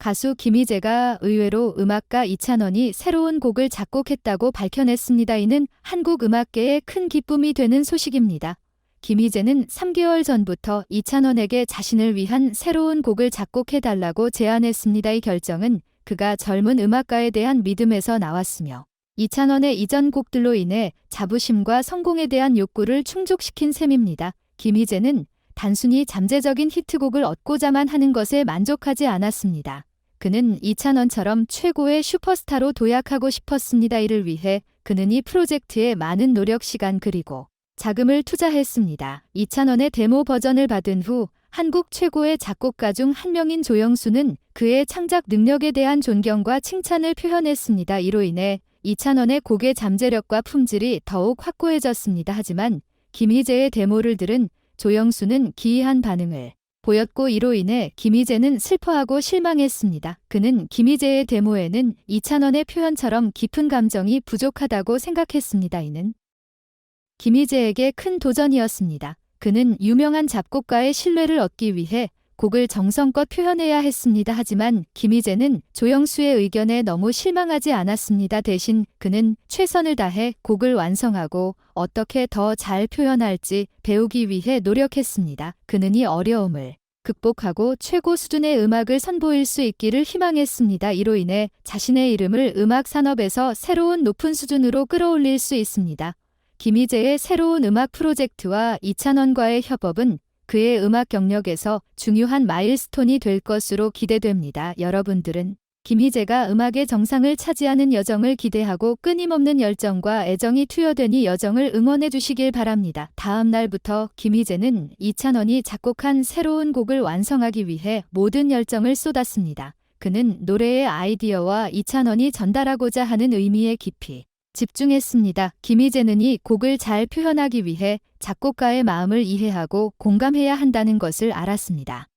가수 김희재가 의외로 음악가 이찬원이 새로운 곡을 작곡했다고 밝혀냈습니다. 이는 한국 음악계에 큰 기쁨이 되는 소식입니다. 김희재는 3개월 전부터 이찬원에게 자신을 위한 새로운 곡을 작곡해달라고 제안했습니다. 이 결정은 그가 젊은 음악가에 대한 믿음에서 나왔으며 이찬원의 이전 곡들로 인해 자부심과 성공에 대한 욕구를 충족시킨 셈입니다. 김희재는 단순히 잠재적인 히트곡을 얻고자만 하는 것에 만족하지 않았습니다. 그는 이찬원처럼 최고의 슈퍼스타로 도약하고 싶었습니다. 이를 위해 그는 이 프로젝트에 많은 노력 시간 그리고 자금을 투자했습니다. 이찬원의 데모 버전을 받은 후 한국 최고의 작곡가 중 한 명인 조영수는 그의 창작 능력에 대한 존경과 칭찬을 표현했습니다. 이로 인해 이찬원의 곡의 잠재력과 품질이 더욱 확고해졌습니다. 하지만 김희재의 데모를 들은 조영수는 기이한 반응을 보였고 이로 인해 김희재는 슬퍼하고 실망했습니다. 그는 김희재의 데모에는 이찬원의 표현처럼 깊은 감정이 부족하다고 생각했습니다. 이는 김희재에게 큰 도전이었습니다. 그는 유명한 작곡가의 신뢰를 얻기 위해 곡을 정성껏 표현해야 했습니다. 하지만 김희재는 조영수의 의견에 너무 실망하지 않았습니다. 대신 그는 최선을 다해 곡을 완성하고 어떻게 더 잘 표현할지 배우기 위해 노력했습니다. 그는 이 어려움을 극복하고 최고 수준의 음악을 선보일 수 있기를 희망했습니다. 이로 인해 자신의 이름을 음악 산업에서 새로운 높은 수준으로 끌어올릴 수 있습니다. 김희재의 새로운 음악 프로젝트와 이찬원과의 협업은 그의 음악 경력에서 중요한 마일스톤이 될 것으로 기대됩니다. 여러분들은 김희재가 음악의 정상을 차지하는 여정을 기대하고 끊임없는 열정과 애정이 투여된 이 여정을 응원해 주시길 바랍니다. 다음 날부터 김희재는 이찬원이 작곡한 새로운 곡을 완성하기 위해 모든 열정을 쏟았습니다. 그는 노래의 아이디어와 이찬원이 전달하고자 하는 의미에 깊이 집중했습니다. 김희재는 이 곡을 잘 표현하기 위해 작곡가의 마음을 이해하고 공감해야 한다는 것을 알았습니다.